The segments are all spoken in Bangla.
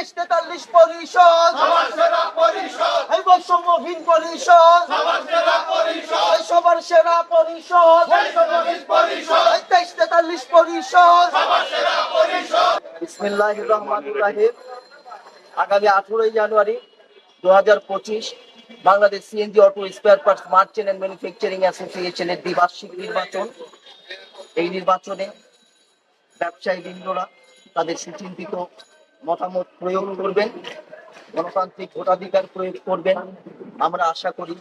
তেইশ তেতাল্লিশ পরিষদ। এই বৈষম্যহীন পরিষদ। এই সবার সেরা পরিষদ। এই তেইশ তেতাল্লিশ পরিষদ। রহমান রাহিম। আগামী আঠারোই জানুয়ারি দু হাজার পঁচিশ Bangladesh CNG auto spare parts merchant and manufacturing অ্যাসোসিয়েশনের দ্বিবার্ষিক নির্বাচন। এই নির্বাচনে ব্যবসায়ী বৃন্দরা তাদের সুচিন্তিত মতামত প্রয়োগ করবেন, গণতান্ত্রিক ভোটাধিকার প্রয়োগ করবেন, আমরা আশা করি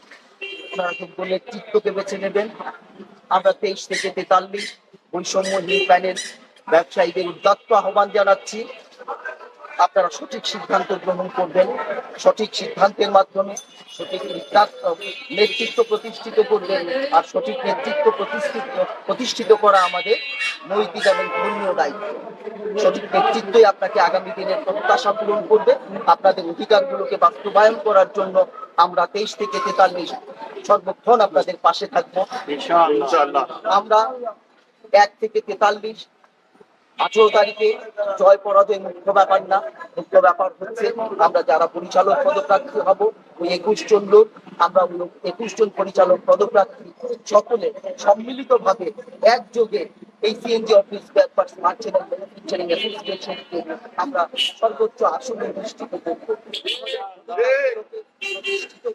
আপনারা খুব বলে নেতৃত্বকে বেছে নেবেন। আমরা তেইশ থেকে তেতাল্লিশ বৈষম্যহীন প্যানেল ব্যবসায়ীদের উদ্যাত্ত আহ্বান জানাচ্ছি। আপনারা সঠিক সিদ্ধান্ত গ্রহণ করবেন। সঠিক সিদ্ধান্তের মাধ্যমে সঠিক নেতৃত্ব প্রতিষ্ঠিত করবেন আর সঠিক নেতৃত্ব প্রতিষ্ঠিত প্রতিষ্ঠিত করা আমাদের নৈতিক এবং ধর্মীয় দায়িত্ব। সঠিক নেতৃত্বই আপনাকে আগামী দিনের প্রত্যাশা পূরণ করবে। আপনাদের অধিকারগুলোকে বাস্তবায়ন করার জন্য আমরা তেইশ থেকে তেতাল্লিশ সর্বক্ষণ আপনাদের পাশে থাকব। আমরা এক থেকে তেতাল্লিশ আঠেরো তারিখে জয় পরাজয় মুখ্য ব্যাপার না মুখ্য ব্যাপার হচ্ছে আমরা যারা পরিচালক পদপ্রার্থী হব, ওই একুশ জন লোক, আমরা একুশ জন পরিচালক পদপ্রার্থী সকলে সম্মিলিত ভাবে একযোগে এই সিএনজি অফিস ব্যাপার মার্চেন্ট ম্যানুফ্যাকচারিং অ্যাসোসিয়েশনকে আমরা সর্বোচ্চ আসনে দৃষ্টিতে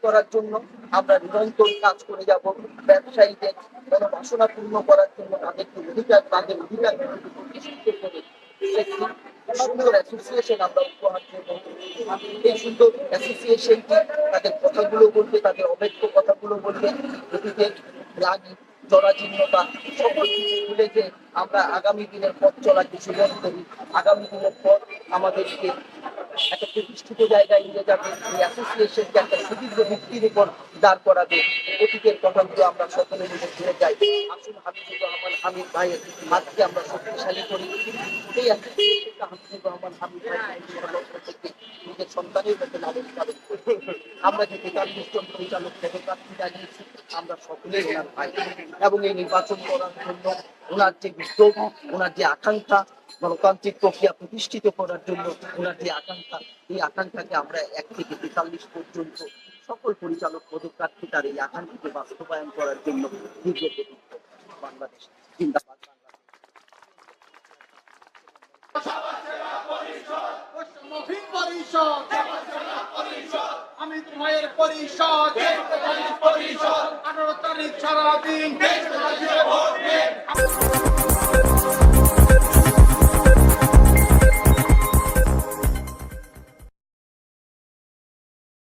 করার জন্য আমরা নিরন্তর কাজ করে যাব। ব্যবসায়ীদের মনোবাসনা পূর্ণ করার জন্য তাদেরকে অধিকার, তাদের অধিকার সুন্দর অ্যাসোসিয়েশন আমরা উপহার এই সুন্দর তাদের কথাগুলো তাদের কথাগুলো জরাজীর্ণতা, সকল আমরা আগামী দিনের পথ চলাকে সুযোগ করি। আগামী দিনের পথ আমাদেরকে একটা প্রতিষ্ঠিত জায়গায় নিয়ে যাবে, এই অ্যাসোসিয়েশনকে একটা সুদীর্ঘ ভিত্তির উপর দাঁড় করাবে, অতীতের কথাগুলো আমরা সকলে মিলে ভুলে যাই। আসুন রহমান, হামিদ ভাইয়ের আমরা শক্তিশালী করি। এই রহমান, হামিদ ভাই থেকে নিজের সন্তানের পালন আমরা যে তেতাল্লিশ জন পরিচালক পদপ্রার্থী জানিয়েছি, আমরা সকলেই ওনার ভাই। এবং এই নির্বাচন করার জন্য ওনার যে উদ্যোগ, ওনার যে আকাঙ্ক্ষা গণতান্ত্রিক প্রক্রিয়া প্রতিষ্ঠিত করার জন্য ওনার যে আকাঙ্ক্ষা এই আকাঙ্ক্ষাকে আমরা এক থেকে তেতাল্লিশ পর্যন্ত সকল পরিচালক পদপ্রার্থী তার এই আকাঙ্ক্ষাকে বাস্তবায়ন করার জন্য বাংলাদেশ জিন্দাবাদ। বাংলাদেশ বৈষম্যহীন পরিষদ। পরিষদ। আঠারো তারিখ সারাদিন